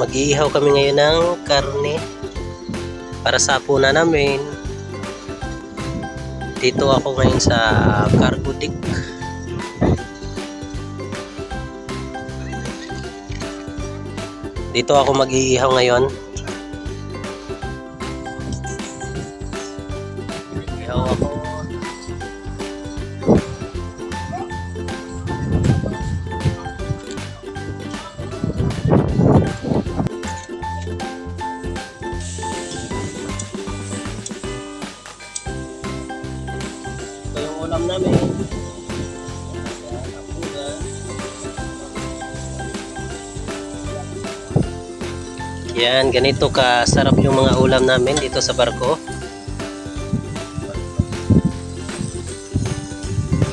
mag-iihaw kami ngayon ng karne para sa puna namin. Dito ako ngayon sa cargo deck. Dito ako mag-iihaw ngayon. Ihaw ako. Ulam namin. Yan, ganito ka sarap yung mga ulam namin dito sa barko.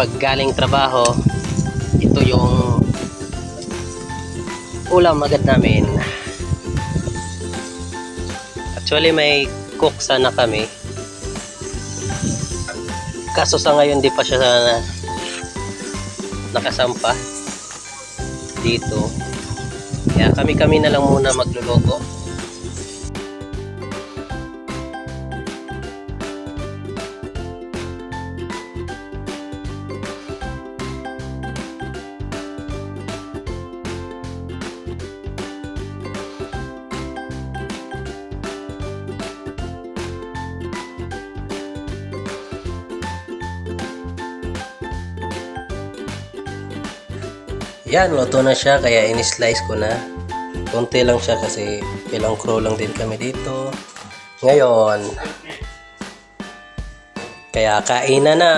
Pag galing trabaho, ito yung ulam agad namin. Actually, may cook sana kami. Kaso sa ngayon, di pa siya na, nakasampa dito. Kaya kami-kami na lang muna magluluto. Yan, luto na siya kaya in-slice ko na. Kunti lang siya kasi ilang crow lang din kami dito. Ngayon, kaya kain na na.